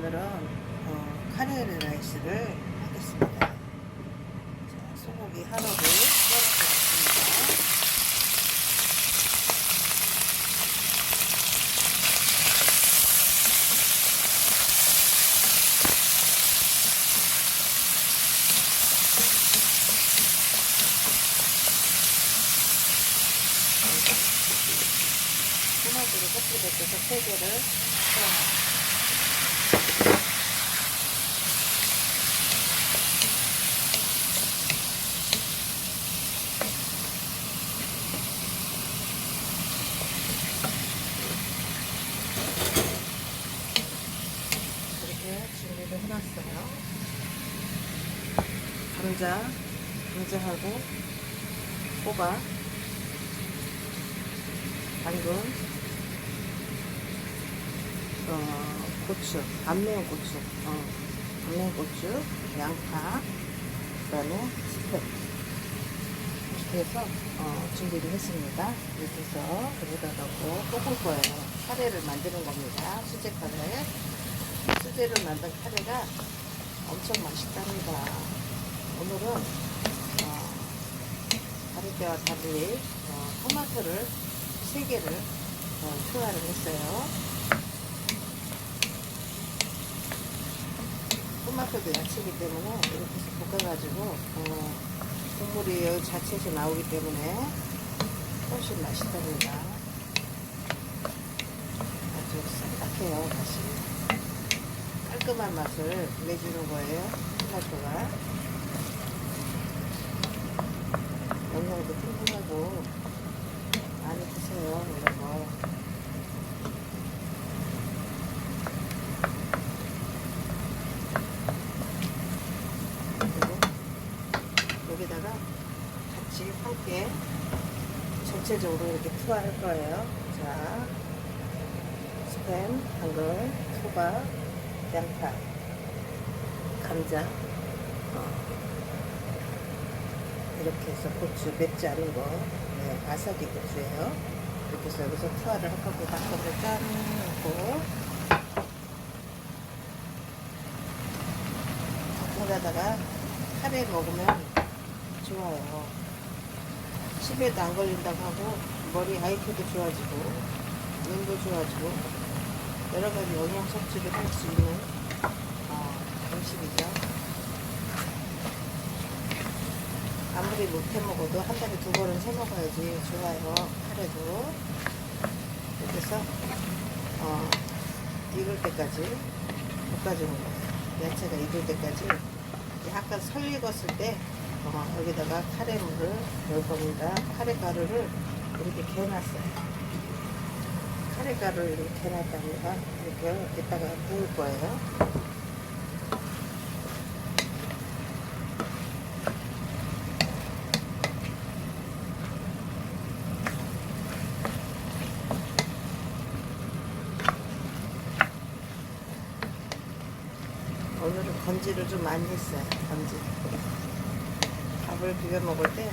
오늘은 어, 카레 라이스를 하겠습니다. 자, 소고기 하루를 썰어서 넣습니다. 벗겨서 3개를 썰어 이렇게 준비를 해놨어요. 감자, 감자하고 호박, 당근, 어, 고추, 안 매운 고추, 어, 안 매운 고추, 양파, 그 다음에 스팸. 이렇게 해서 어, 준비를 했습니다. 이렇게 해서 여기다 넣고 볶을 거예요. 카레를 만드는 겁니다. 수제 카레. 수제를 만든 카레가 엄청 맛있답니다. 오늘은 어, 다른 때와 달리 어, 토마토를 3개를 어, 투하를 했어요. 토마토도 야채이기 때문에 이렇게 해서 볶아가지고 어, 국물이 여기 자체에서 나오기 때문에 훨씬 맛있답니다. 아주 싹싹해요, 맛이. 깔끔한 맛을 내주는 거예요, 토마토가. 영양도 풍부하고 많이 드세요, 여러분. 그리고 여기다가 같이 함께 전체적으로 이렇게 투하할 거예요. 자, 스팸, 당근, 소박, 양파, 감자, 어, 이렇게 해서 고추 맵지 않은 거, 네, 아삭이 고추예요. 이렇게 해서 여기서 투하를 할 겁니다. 한꺼번에 짠 넣고, 거기다가 카레 먹으면 좋아요. 치매도 안 걸린다고 하고, 머리 아이큐도 좋아지고, 눈도 좋아지고, 여러 가지 영양 섭취를 할 수 있는 어, 음식이죠. 아무리 못해 먹어도 한 달에 두 번은 새 먹어야지 좋아요. 카레도. 이렇게 해서, 어, 익을 때까지 볶아주는 거예요. 야채가 익을 때까지 약간 설 익었을 때, 어, 여기다가 카레물을 넣을 겁니다. 카레 가루를 이렇게 개놨어요. 카레 가루를 이렇게 개놨다니까 이렇게 이따가 부을 거예요. 오늘은 건지를 좀 많이 했어요. 건지. 밥을 비벼 먹을 때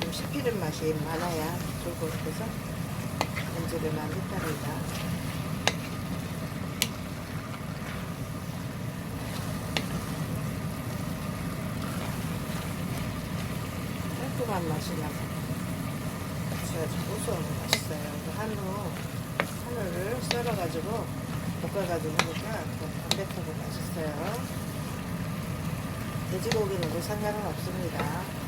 좀 씹히는 맛이 많아야 좋을 것 같아서 건지를 많이 했답니다. 깔끔한 맛이 나고 아주 고소하고 맛있어요. 그 한우, 한우를 썰어가지고 볶아가지고 하니까 더 담백하고 맛있어요. 돼지고기는 뭐 상관은 없습니다.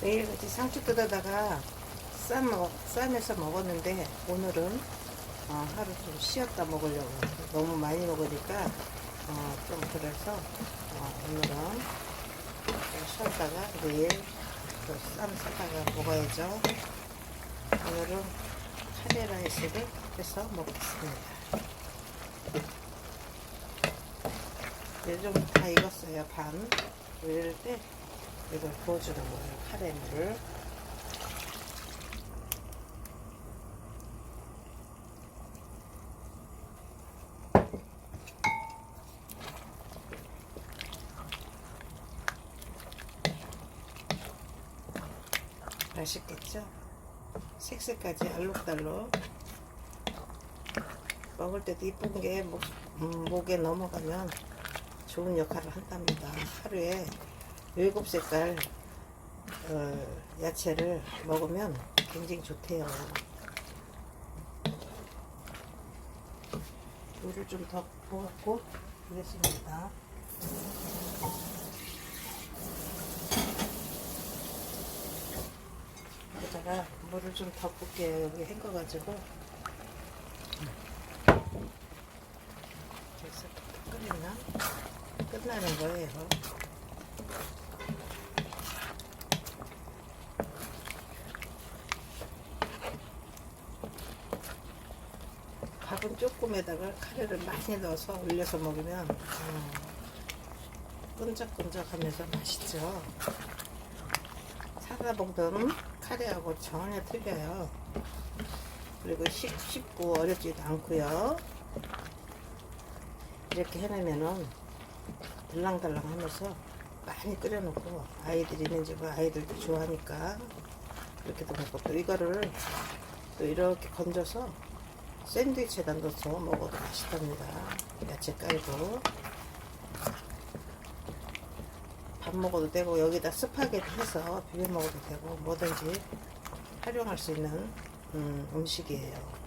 매일같이 상추 뜯어다가 싸 먹, 싸면서 먹었는데 오늘은 어, 하루 좀 쉬었다 먹으려고 너무 많이 먹으니까 어, 좀 그래서 어, 오늘은 좀 쉬었다가 내일 또 쌈 싸다가 먹어야죠. 오늘은 카레 라이스를 해서 먹겠습니다. 요즘 다 익었어요 반. 이럴 때 이걸 부어주는 거예요. 카레 물을. 맛있겠죠? 색색까지 알록달록 먹을 때도 이쁜 게 목, 음, 목에 넘어가면 좋은 역할을 한답니다. 하루에 일곱 색깔 어, 야채를 먹으면 굉장히 좋대요. 물을 좀 더 부었고 그랬습니다. 여기다가 물을 좀 더 붓게 여기 헹궈가지고 그래서 끓이나 끝나는 거예요. 밥은 조금에다가 카레를 많이 넣어서 올려서 먹으면 음, 끈적끈적하면서 맛있죠. 사다 먹던 카레하고 전혀 틀려요. 그리고 쉽, 쉽고 어렵지도 않고요. 이렇게 해놓으면은 들랑달랑 하면서 많이 끓여놓고 아이들이 있는 집은 아이들도 좋아하니까 이렇게도 먹고 또 이거를 또 이렇게 건져서 샌드위치에다 넣어서 먹어도 맛있답니다. 야채 깔고 밥 먹어도 되고 여기다 스파게티 해서 비벼 먹어도 되고 뭐든지 활용할 수 있는 음, 음식이에요.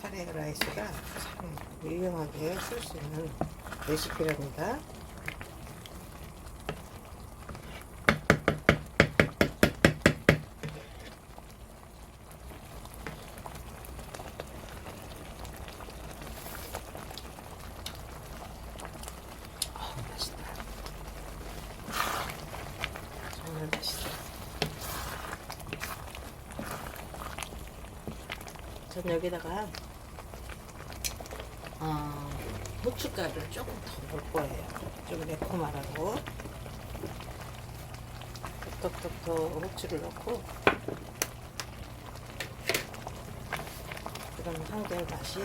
카레 라이스가 참 유용하게 쓸 수 있는 레시피랍니다. 아, 맛있다. 정말 맛있어. 전 여기다가 어, 후춧가루를 조금 더 넣을 거예요. 좀 매콤하라고. 톡톡톡톡 후추를 넣고 그러면 한결 맛이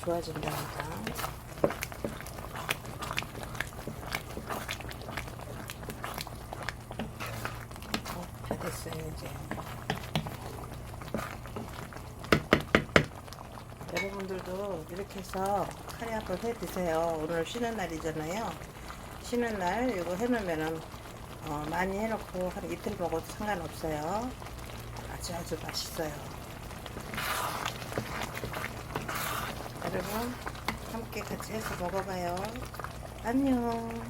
좋아진답니다. 어, 다 됐어요 이제. 여러분들도 이렇게 해서 카레 한번 해 드세요. 오늘 쉬는 날이잖아요. 쉬는 날 이거 해놓으면은 어, 많이 해놓고 한 이틀 먹어도 상관없어요. 아주 아주 맛있어요. 여러분 함께 같이 해서 먹어봐요. 안녕.